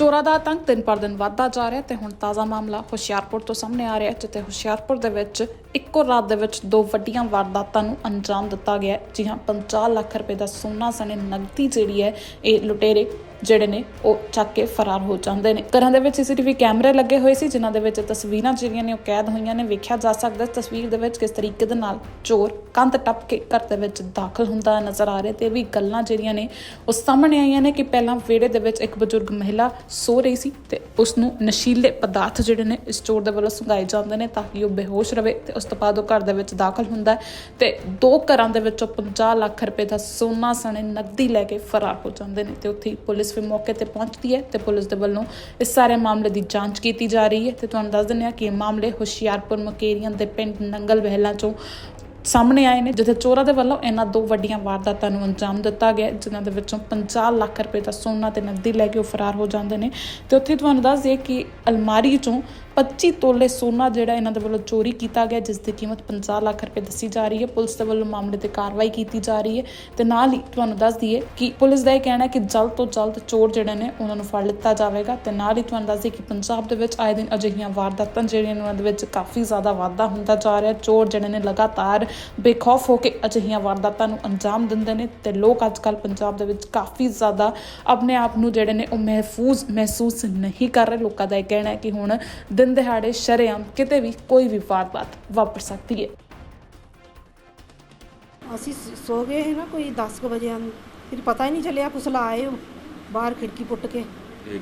ਚੋਰਾਂ ਦਾ ਆਤੰਕ ਦਿਨ ਪਰ ਦਿਨ ਵੱਧਦਾ ਜਾ ਰਿਹਾ ਤੇ ਹੁਣ ਤਾਜ਼ਾ ਮਾਮਲਾ ਹੁਸ਼ਿਆਰਪੁਰ ਤੋਂ ਸਾਹਮਣੇ ਆ ਰਿਹਾ ਜਿੱਥੇ ਹੁਸ਼ਿਆਰਪੁਰ ਦੇ ਵਿੱਚ ਇੱਕੋ ਰਾਤ ਦੇ ਵਿੱਚ ਦੋ ਵੱਡੀਆਂ ਵਾਰਦਾਤਾਂ ਨੂੰ ਅੰਜਾਮ ਦਿੱਤਾ ਗਿਆ ਜੀ ਹਾਂ 50 ਲੱਖ ਰੁਪਏ ਦਾ ਸੋਨਾ ਸਣੇ ਨਗਦੀ ਜਿਹੜੀ ਹੈ, ਇਹ ਲੁਟੇਰੇ ਜਿਹੜੇ ਨੇ ਉਹ ਚੱਕ ਕੇ ਫਰਾਰ ਹੋ ਜਾਂਦੇ ਨੇ। ਘਰਾਂ ਦੇ ਵਿੱਚ ਸੀਸੀਟੀਵੀ ਕੈਮਰੇ ਲੱਗੇ ਹੋਏ ਸੀ, ਜਿਨ੍ਹਾਂ ਦੇ ਵਿੱਚ ਤਸਵੀਰਾਂ ਜਿਹੜੀਆਂ ਨੇ ਉਹ ਕੈਦ ਹੋਈਆਂ ਨੇ। ਵੇਖਿਆ ਜਾ ਸਕਦਾ ਤਸਵੀਰ ਦੇ ਵਿੱਚ ਕਿਸ ਤਰੀਕੇ ਦੇ ਨਾਲ ਚੋਰ ਕੰਧ ਟੱਪ ਕੇ ਘਰ ਦੇ ਵਿੱਚ ਦਾਖਲ ਹੁੰਦਾ ਨਜ਼ਰ ਆ ਰਿਹਾ ਤੇ ਇਹ ਵੀ ਗੱਲਾਂ ਜਿਹੜੀਆਂ ਨੇ ਉਹ ਸਾਹਮਣੇ ਆਈਆਂ ਨੇ ਕਿ ਪਹਿਲਾਂ ਵਿਹੜੇ ਦੇ ਵਿੱਚ ਇੱਕ ਬਜ਼ੁਰਗ ਮਹਿਲਾ ਸੋ ਰਹੀ ਸੀ ਤੇ ਉਸ ਨੂੰ ਨਸ਼ੀਲੇ ਪਦਾਰਥ ਜਿਹੜੇ ਨੇ ਇਸ ਚੋਰ ਦੇ ਵੱਲੋਂ ਸੁਗਾਏ ਜਾਂਦੇ ਨੇ ਤਾਂ ਕਿ ਉਹ ਬੇਹੋਸ਼ ਰਵੇ ਤੇ ਉਸ ਤੋਂ ਬਾਅਦ ਉਹ ਘਰ ਦੇ ਵਿੱਚ ਦਾਖਲ ਹੁੰਦਾ ਹੈ ਤੇ ਦੋ ਘਰਾਂ ਦੇ ਵਿੱਚੋਂ 50 ਲੱਖ ਰੁਪਏ ਦਾ ਸੋਨਾ ਸਣੇ ਨਕਦੀ ਲੈ ਕੇ ਫਰਾਰ ਹੋ ਜਾਂਦੇ ਨੇ ਤੇ ਉੱਥੇ ਹੀ ਪੁਲਿਸ ਵੀ ਮੌਕੇ ਤੇ ਪਹੁੰਚਦੀ ਹੈ ਤੇ ਪੁਲਿਸ ਦੇ ਵੱਲੋਂ ਇਸ ਸਾਰੇ ਮਾਮਲੇ ਦੀ ਜਾਂਚ ਕੀਤੀ ਜਾ ਰਹੀ ਹੈ ਤੇ ਤੁਹਾਨੂੰ ਦੱਸ ਦਿੰਦੇ ਹਾਂ ਕਿ ਇਹ ਮਾਮਲੇ ਹੁਸ਼ਿਆਰਪੁਰ ਮਕੇਰੀਆਂ ਦੇ ਪਿੰਡ ਨੰਗਲ ਵਹਿਲਾ ਚੋਂ ਸਾਹਮਣੇ ਆਏ ਨੇ ਜਿੱਥੇ ਚੋਰਾਂ ਦੇ ਵੱਲੋਂ ਇਹਨਾਂ ਦੋ ਵੱਡੀਆਂ ਵਾਰਦਾਤਾਂ ਨੂੰ ਅੰਜਾਮ ਦਿੱਤਾ ਗਿਆ ਹੈ, ਜਿਨ੍ਹਾਂ ਦੇ ਵਿੱਚੋਂ 50 ਲੱਖ ਰੁਪਏ ਦਾ ਸੋਨਾ ਤੇ ਨਕਦੀ ਲੈ ਕੇ ਉਹ ਫਰਾਰ ਹੋ ਜਾਂਦੇ ਨੇ। ਤੇ ਉੱਥੇ ਤੁਹਾਨੂੰ ਦੱਸ ਦਈਏ ਕਿ ਅਲਮਾਰੀ ਚੋਂ 25 ਤੋਲੇ ਸੋਨਾ ਜਿਹੜਾ ਇਹਨਾਂ ਦੇ ਵੱਲੋਂ ਚੋਰੀ ਕੀਤਾ ਗਿਆ, ਜਿਸ ਦੀ ਕੀਮਤ 50 ਲੱਖ ਰੁਪਏ ਦੱਸੀ ਜਾ ਰਹੀ ਹੈ। ਪੁਲਿਸ ਦੇ ਵੱਲੋਂ ਮਾਮਲੇ ਤੇ ਕਾਰਵਾਈ ਕੀਤੀ ਜਾ ਰਹੀ ਹੈ ਤੇ ਨਾਲ ਹੀ ਤੁਹਾਨੂੰ ਦੱਸ ਦਈਏ ਕਿ ਪੁਲਿਸ ਦਾ ਇਹ ਕਹਿਣਾ ਹੈ ਕਿ ਜਲਦ ਤੋਂ ਜਲਦ ਚੋਰ ਜਿਹੜੇ ਨੇ ਉਹਨਾਂ ਨੂੰ ਫੜ ਲਿੱਤਾ ਜਾਵੇਗਾ ਤੇ ਨਾਲ ਹੀ ਤੁਹਾਨੂੰ ਦੱਸ ਦਈਏ ਕਿ ਪੰਜਾਬ ਦੇ ਵਿੱਚ ਆਏ ਦਿਨ ਅਜਿਹੀਆਂ ਵਾਰਦਾਤਾਂ ਜਿਹੜੀਆਂ ਨੇ ਉਹਨਾਂ ਦੇ ਵਿੱਚ ਕਾਫੀ ਜ਼ਿਆਦਾ ਵਾਧਾ ਹੁੰਦਾ ਜਾ ਰਿਹਾ ਚੋਰ ਜਿਹੜੇ ਨੇ ਲਗਾਤਾਰ ਬੇਖੌਫ ਹੋ ਕੇ ਅਜਿਹੀਆਂ ਵਾਰਦਾਤਾਂ ਨੂੰ ਅੰਜਾਮ ਦਿੰਦੇ ਨੇ ਤੇ ਲੋਕ ਅੱਜਕੱਲ ਪੰਜਾਬ ਦੇ ਵਿੱਚ ਕਾਫੀ ਜ਼ਿਆਦਾ ਆਪਣੇ ਆਪ ਨੂੰ ਜਿਹੜੇ ਨੇ ਉਹ ਮਹਿਫੂਜ਼ ਮਹਿਸੂਸ ਨਹੀਂ ਕਰ ਰਹੇ। ਲੋਕਾਂ ਦਾ ਇਹ ਕਹਿਣਾ ਹੈ ਕਿ ਹੁਣ ਦਿਨ ਦਿਹਾੜੇ ਸ਼ਰੇਆਮ ਕਿਤੇ ਵੀ ਕੋਈ ਵੀ ਵਾਰਦਾਤ ਵਾਪਰ ਸਕਦੀ ਹੈ ਅਸੀਂ ਸ- ਗਏ ਸੀ ਨਾ ਕੋਈ 10 ਕੁ ਵਜੇ ਆਂ ਫਿਰ ਪਤਾ ਹੀ ਨਹੀਂ ਚੱਲਿਆ ਫੁਸਲਾ ਆਏ ਬਾਹਰ ਖਿੜਕੀ ਪੁੱਟ ਕੇ।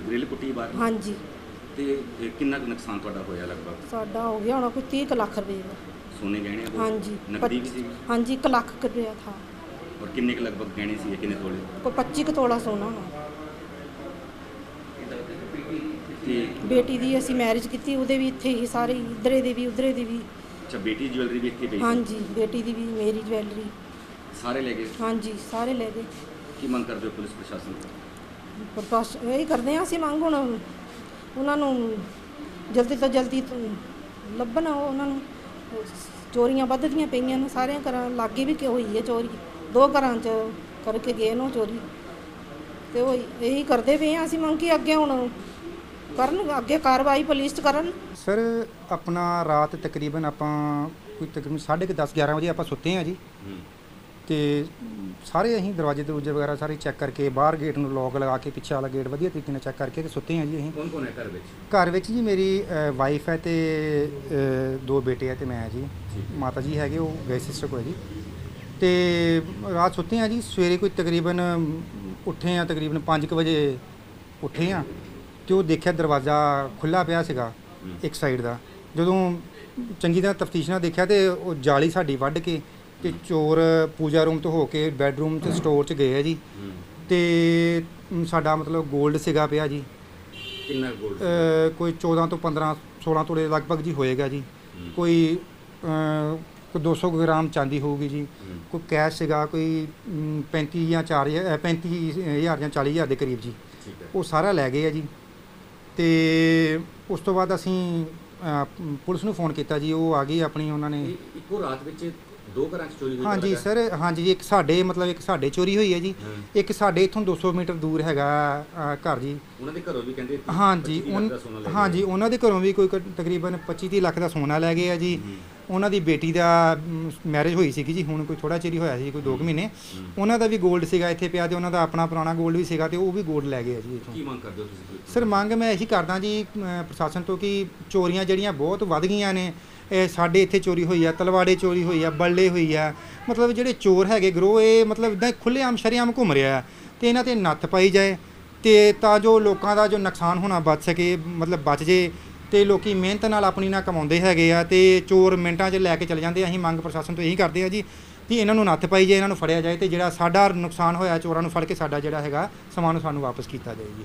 ਗ੍ਰਿਲ ਪੁੱਟੀ ਬਾਹਰ? ਹਾਂਜੀ। ਤੇ ਇਹ ਕਿੰਨਾ ਕੁ ਨੁਕਸਾਨ ਤੁਹਾਡਾ ਹੋਇਆ ਲਗਭਗ? ਸਾਡਾ ਹੋ ਗਿਆ ਹੋਣਾ ਕੋਈ 30 ਕੁ ਲੱਖ ਰੁਪਏ ਦਾ। ਸੋਨੇ ਗਹਿਣੇ? ਹਾਂਜੀ। ਨਕਦੀ ਵੀ ਸੀ? ਹਾਂਜੀ 1 ਲੱਖ ਰੁਪਇਆ ਥਾ। ਔਰ ਕਿੰਨੇ ਕੁ ਲਗਭਗ ਗਹਿਣੇ ਸੀ ਕਿੰਨੇ ਤੋਲੇ? ਕੋਈ 25 ਕੁ ਤੋਲਾ ਸੋਨਾ ਹੋਣਾ ਤੇ ਬੇਟੀ ਦੀ ਅਸੀਂ ਮੈਰਿਜ ਕੀਤੀ ਉਹਦੇ ਵੀ ਇੱਥੇ ਹੀ ਸਾਰੇ ਇੱਧਰੇ ਦੇ ਵੀ ਉਧਰੇ ਦੇ ਵੀ। ਅੱਛਾ ਬੇਟੀ ਜੁਐਲਰੀ ਵੀ ਇੱਥੇ ਪਈ ਸੀ? ਹਾਂਜੀ ਬੇਟੀ ਦੀ ਵੀ ਮੇਰੀ ਜਵੈਲਰੀ ਸਾਰੇ ਲੈ ਗਏ? ਹਾਂਜੀ ਸਾਰੇ ਲੈ ਗਏ। ਕੀ ਮੰਗ ਕਰਦੇ ਹੋ ਪੁਲਿਸ ਪ੍ਰਸ਼ਾਸਨ ਤੋਂ? ਪਰ ਬਸ ਇਹ ਕਰਦੇ ਹਾਂ ਅਸੀਂ ਮੰਗ ਹੁਣ। ਉਹਨਾਂ ਨੂੰ ਜਲਦੀ ਤੋਂ ਜਲਦੀ ਤੋਂ ਲੱਭਣ ਉਹ ਉਹਨਾਂ ਨੂੰ। ਚੋਰੀਆਂ ਵੱਧਦੀਆਂ ਪਈਆਂ ਨੇ ਸਾਰਿਆਂ ਘਰਾਂ ਲਾਗੇ ਵੀ ਕਿ ਹੋਈ ਹੈ ਚੋਰੀ? ਦੋ ਘਰਾਂ 'ਚ ਕਰਕੇ ਗਏ ਨੂੰ ਚੋਰੀ। ਤੇ ਉਹ ਇਹੀ ਕਰਦੇ ਪਏ ਹਾਂ ਅਸੀਂ ਮੰਗ ਕਿ ਅੱਗੇ ਹੁਣ ਕਰਨ ਅੱਗੇ ਕਾਰਵਾਈ ਪੁਲਿਸ ਕਰਨ? ਸਰ ਆਪਣਾ ਰਾਤ ਤਕਰੀਬਨ ਆਪਾਂ ਕੋਈ ਤਕਰੀਬਨ 10:30 11 ਵਜੇ ਆਪਾਂ ਸੁੱਤੇ ਹਾਂ ਜੀ। ਹੂੰ। ਤੇ ਸਾਰੇ ਅਸੀਂ ਦਰਵਾਜ਼ੇ ਦਰੂਜੇ ਵਗੈਰਾ ਸਾਰੇ ਚੈੱਕ ਕਰਕੇ ਬਾਹਰ ਗੇਟ ਨੂੰ ਲੋਕ ਲਗਾ ਕੇ ਪਿੱਛੇ ਵਾਲਾ ਗੇਟ ਵਧੀਆ ਤਰੀਕੇ ਨਾਲ ਚੈੱਕ ਕਰਕੇ ਤੇ ਸੁੱਤੇ ਹਾਂ ਜੀ ਅਸੀਂ। ਕੌਣ ਕੌਣ ਹੈ ਘਰ ਵਿੱਚ? ਘਰ ਵਿੱਚ ਜੀ ਮੇਰੀ ਵਾਈਫ ਹੈ ਤੇ ਅ, ਦੋ ਬੇਟੇ ਹੈ ਤੇ ਮੈਂ ਜੀ। ਠੀਕ ਹੈ। ਮਾਤਾ ਜੀ ਹੈਗੇ ਉਹ ਗਏ ਸਿਸਟਰ ਕੋਲ ਜੀ। ਤੇ ਰਾਤ ਸੁੱਤੇ ਹਾਂ ਜੀ ਸਵੇਰੇ ਕੋਈ ਤਕਰੀਬਨ ਉੱਠੇ ਆ ਤਕਰੀਬਨ 5 ਵਜੇ ਉੱਠੇ ਆ ਤੇ ਉਹ ਦੇਖਿਆ ਦਰਵਾਜ਼ਾ ਖੁੱਲਾ ਪਿਆ ਸੀਗਾ। ਇੱਕ ਸਾਈਡ ਦਾ। ਜਦੋਂ ਚੰਗੀ ਤਰ੍ਹਾਂ ਤਫਤੀਸ਼ ਨਾਲ ਦੇਖਿਆ ਤੇ ਉਹ ਜਾਲੀ ਸਾਡੀ ਵੱਢ ਕੇ ਤੇ ਚੋਰ ਪੂਜਾ ਰੂਮ ਤੋਂ ਹੋ ਕੇ ਬੈੱਡਰੂਮ ਤੇ ਸਟੋਰ 'ਚ ਗਏ ਆ ਜੀ। ਤੇ ਸਾਡਾ ਮਤਲਬ 골ਡ ਸੀਗਾ ਪਿਆ ਜੀ। ਕਿੰਨਾ ਗੋਲਡ ਅ, ਕੋਈ 14 ਤੋਂ 15 16 ਤੋਲੇ ਲਗਭਗ ਜੀ ਹੋਏਗਾ ਜੀ। ਕੋਈ ਕੋਈ 200 ਕੁ ਗ੍ਰਾਮ ਚਾਂਦੀ ਹੋਊਗੀ ਜੀ। ਕੋਈ ਕੈਸ਼ ਸੀਗਾ ਕੋਈ ਮ, 35 ਜਾਂ 4000 35000 ਜਾਂ 40000 ਦੇ ਕਰੀਬ ਜੀ। ਉਹ ਸਾਰਾ ਲੈ ਗਏ ਆ ਜੀ। ਤੇ ਉਸ ਤੋਂ ਬਾਅਦ ਅਸੀਂ ਅ, ਪੁਲਿਸ ਨੂੰ ਫੋਨ ਕੀਤਾ ਜੀ ਉਹ ਆ ਗਈ ਆਪਣੀ ਉਹਨਾਂ ਨੇ ਇਹ ਇੱਕੋ ਰਾਤ ਵਿੱਚ ਦੋ ਘਰਾਂ 'ਚ ਚੋਰੀ ਹੋਈ ਹਾਂਜੀ? ਸਰ ਹਾਂਜੀ ਜੀ ਇੱਕ ਸਾਡੇ ਮਤਲਬ ਇੱਕ ਸਾਡੇ ਚੋਰੀ ਹੋਈ ਹੈ ਜੀ ਹਾਂ। ਇੱਕ ਸਾਡੇ ਇੱਥੋਂ 200 ਮੀਟਰ ਦੂਰ ਹੈਗਾ ਅ, ਘਰ ਜੀ ਉਹਨਾਂ ਦੇ ਘਰੋਂ ਵੀ ਕਹਿੰਦੇ ਹਾਂਜੀ 25 ਲੱਖ ਉਨ- ਦਾ ਸੋਨਾ ਲੈ ਗਏ। ਹਾਂਜੀ ਉਹਨਾਂ ਦੇ ਘਰੋਂ ਵੀ ਕੋਈ ਕ- ਤਕਰੀਬਨ 25 ਤੀਹ ਲੱਖ ਦਾ ਸੋਨਾ ਲੈ ਗਏ ਆ ਜੀ। ਉਹਨਾਂ ਦੀ ਬੇਟੀ ਦਾ ਮੈਰਿਜ ਹੋਈ ਸੀਗੀ ਜੀ ਹੁਣ ਕੋਈ ਥੋੜਾ ਚਿਰ ਹੋਇਆ ਸੀ ਕੋਈ 2 ਮਹੀਨੇ। ਉਹਨਾਂ ਦਾ ਵੀ 골ਡ ਸੀਗਾ ਇੱਥੇ ਪਿਆ ਤੇ ਉਹਨਾਂ ਦਾ ਆਪਣਾ ਪੁਰਾਣਾ 골ਡ ਵੀ ਸੀਗਾ ਤੇ ਉਹ ਵੀ 골ਡ ਲੈ ਗਏ ਆ ਜੀ ਇੱਥੋਂ। ਕੀ ਮੰਗ ਕਰਦੇ ਹੋ ਤੁਸੀਂ ਸਰ ਮੰਗ ਮੈਂ ਇਹੀ ਕਰਦਾ ਜੀ ਪ੍ਰਸ਼ਾਸਨ ਤੋਂ ਕਿ ਚੋਰੀਆਂ ਜਿਹੜੀਆਂ ਬਹੁਤ ਵੱਧ ਗਈਆਂ ਨੇ ਇਹ ਸਾਡੇ ਇੱਥੇ ਚੋਰੀ ਹੋਈ ਆ ਤਲਵਾੜੇ ਚੋਰੀ ਹੋਈ ਆ ਬੱਲੇ ਹੋਈ ਆ। ਮਤਲਬ ਜਿਹੜੇ ਚੋਰ ਹੈਗੇ ਗਰੋ ਇਹ ਮਤਲਬ ਇਦਾਂ ਖੁੱਲੇਆਮ ਸ਼ਰੀਆਮ ਘੁੰਮ ਰਿਹਾ ਤੇ ਇਹਨਾਂ ਤੇ ਨੱਥ ਪਾਈ ਜਾਏ ਤੇ ਤਾਂ ਜੋ ਲੋਕਾਂ ਦਾ ਜੋ ਨੁਕਸਾਨ ਹੋਣਾ ਬਚ ਸਕੇ ਮਤਲਬ ਬਚ ਜੇ। ਤੇ ਲੋਕੀ ਮਿਹਨਤ ਨਾਲ ਆਪਣੀ ਨਾਲ ਕਮਾਉਂਦੇ ਹੈਗੇ ਆ ਤੇ ਚੋਰ ਮਿੰਟਾਂ 'ਚ ਲੈ ਕੇ ਚਲੇ ਜਾਂਦੇ ਆ। ਅਸੀਂ ਮੰਗ ਪ੍ਰਸ਼ਾਸਨ ਤੋਂ ਇਹੀ ਕਰਦੇ ਆ ਜੀ ਕਿ ਇਹਨਾਂ ਨੂੰ ਨੱਥ ਪਾਈ ਜਾਏ ਇਹਨਾਂ ਨੂੰ ਫੜਿਆ ਜਾਏ ਤੇ ਜਿਹੜਾ ਸਾਡਾ ਨੁਕਸਾਨ ਹੋਇਆ, ਚੋਰਾਂ ਨੂੰ ਫੜ ਕੇ ਸਾਡਾ ਜਿਹੜਾ ਹੈਗਾ ਸਮਾਨ ਸਾਨੂੰ ਵਾਪਸ ਕੀਤਾ ਜਾਏ ਜੀ